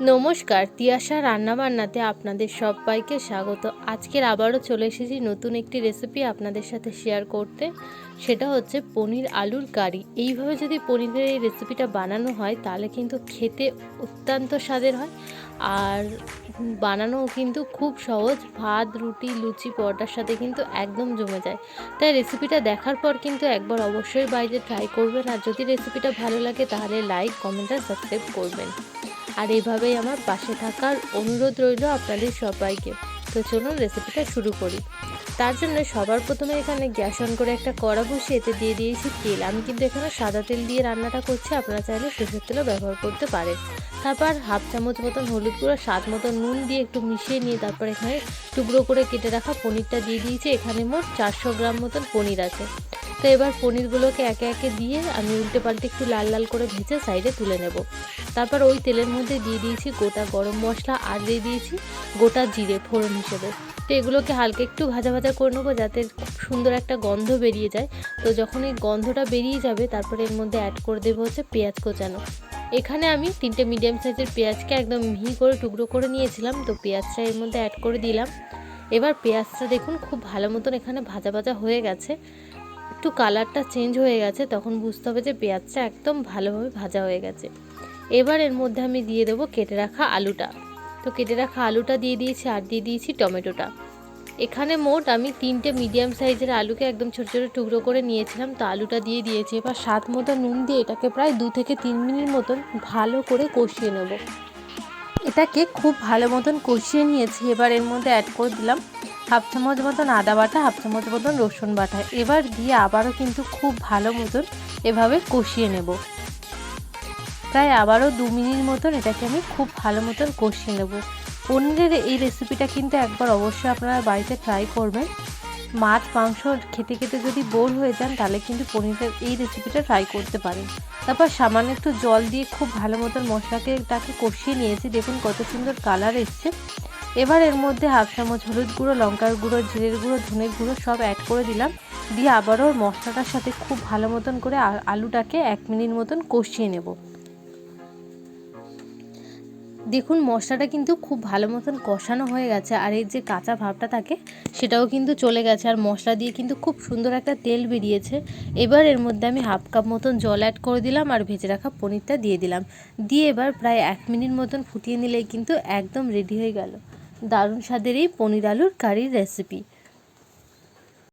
নমস্কার, তিয়াশা রান্নাবান্নাতে আপনাদের সবাইকে স্বাগত। আজকের আবারও চলে এসেছি নতুন একটি রেসিপি আপনাদের সাথে শেয়ার করতে। সেটা হচ্ছে পনির আলুর কারি। এইভাবে যদি পনিরের এই রেসিপিটা বানানো হয়, তাহলে কিন্তু খেতে অত্যন্ত স্বাদের হয়। আর বানানোও কিন্তু খুব সহজ। ভাত, রুটি, লুচি, পরোটার সাথে কিন্তু একদম জমে যায়। তাই রেসিপিটা দেখার পর কিন্তু একবার অবশ্যই বাইরে ট্রাই করবেন। আর যদি রেসিপিটা ভালো লাগে, তাহলে লাইক কমেন্ট আর সাবস্ক্রাইব করবেন। আর এইভাবেই আমার পাশে থাকার অনুরোধ রইল আপনাদের সবাইকে। তো চলুন রেসিপিটা শুরু করি। তার জন্য সবার প্রথমে এখানে গ্যাস অন করে একটা কড়া বসিয়ে এতে দিয়ে দিয়েছি তেল। আমি কিন্তু এখানে সাদা তেল দিয়ে রান্নাটা করছি, আপনারা চাইলে সরষের তেলও ব্যবহার করতে পারেন। তারপর হাফ চামচ মতন হলুদ গুঁড়ো, স্বাদ মতন নুন দিয়ে একটু মিশিয়ে নিয়ে তারপর এখানে টুকরো করে কেটে রাখা পনিরটা দিয়ে দিয়েছি। এখানে মোট চারশো গ্রাম মতন পনির আছে। তো এবার পনিরগুলোকে একে একে দিয়ে আমি উল্টে পাল্টে একটু লাল লাল করে ভেজে সাইডে তুলে নেব। তারপর ওই তেলের মধ্যে দিয়ে দিয়েছি গোটা গরম মশলা আর দিয়ে দিয়েছি গোটা জিরে ফোড়ন হিসেবে। তো এগুলোকে হালকা একটু ভাজা ভাজা করে নেব যাতে খুব সুন্দর একটা গন্ধ বেরিয়ে যায়। তো যখন এই গন্ধটা বেরিয়ে যাবে তারপরে এর মধ্যে অ্যাড করে দেবো হচ্ছে পেঁয়াজ কোচানো। এখানে আমি তিনটে মিডিয়াম সাইজের পেঁয়াজকে একদম মিহি করে টুকরো করে নিয়েছিলাম, তো পেঁয়াজটা এর মধ্যে অ্যাড করে দিলাম। এবার পেঁয়াজটা দেখুন খুব ভালো মতন এখানে ভাজা ভাজা হয়ে গেছে। একটু কালারটা চেঞ্জ হয়ে গেছে, তখন বুঝতে হবে যে পেঁয়াজটা একদম ভালোভাবে ভাজা হয়ে গেছে। এবার এর মধ্যে আমি দিয়ে দেবো কেটে রাখা আলুটা। তো কেটে রাখা আলুটা দিয়ে দিয়েছি আর দিয়ে দিয়েছি টমেটোটা। এখানে মোট আমি তিনটে মিডিয়াম সাইজের আলুকে একদম ছোটো ছোটো টুকরো করে নিয়েছিলাম। তো আলুটা দিয়ে দিয়েছি। এবার স্বাদ মতো নুন দিয়ে এটাকে প্রায় দু থেকে তিন মিনিট মতন ভালো করে কষিয়ে নেব। এটাকে খুব ভালো মতন কষিয়ে নিয়েছি। এবার এর মধ্যে অ্যাড করে দিলাম হাফ চামচ মতন আদা বাটা, হাফ চামচ মতন রসুন বাটা। এবার দিয়ে আবারও কিন্তু খুব ভালো মতন এভাবে কষিয়ে নেব। প্রায় আবারও দু মিনিট মতন এটাকে আমি খুব ভালো মতন কষিয়ে নেব। পনিরের এই রেসিপিটা কিন্তু একবার অবশ্যই আপনারা বাড়িতে ট্রাই করবেন। মাছ, মাংস খেতে খেতে যদি বোর হয়ে যান, তাহলে কিন্তু পনিরের এই রেসিপিটা ট্রাই করতে পারেন। তারপর সামান্য একটু জল দিয়ে খুব ভালো মতন মশলাকে তাকে কষিয়ে নিয়েছি। দেখুন কত সুন্দর কালার এসছে। এবার এর মধ্যে হাফ চামচ হলুদ গুঁড়ো, লঙ্কার গুঁড়ো, জিরের গুঁড়ো, ধনের গুঁড়ো সব অ্যাড করে দিলাম। দিয়ে আবারও মশলাটার সাথে খুব ভালো মতন করে আলুটাকে এক মিনিট মতন কষিয়ে নেব। দেখুন, মশলাটা কিন্তু খুব ভালো মতন কষানো হয়ে গেছে আর এর যে কাঁচা ভাবটা থাকে সেটাও কিন্তু চলে গেছে আর মশলা দিয়ে কিন্তু খুব সুন্দর একটা তেল বেরিয়েছে। এবার এর মধ্যে আমি হাফ কাপ মতন জল অ্যাড করে দিলাম আর ভেজে রাখা পনিরটা দিয়ে দিলাম। দিয়ে এবার প্রায় এক মিনিট মতন ফুটিয়ে নিলেই কিন্তু একদম রেডি হয়ে গেল। দারুণ স্বাদের এই পনির আলুর কারির রেসিপি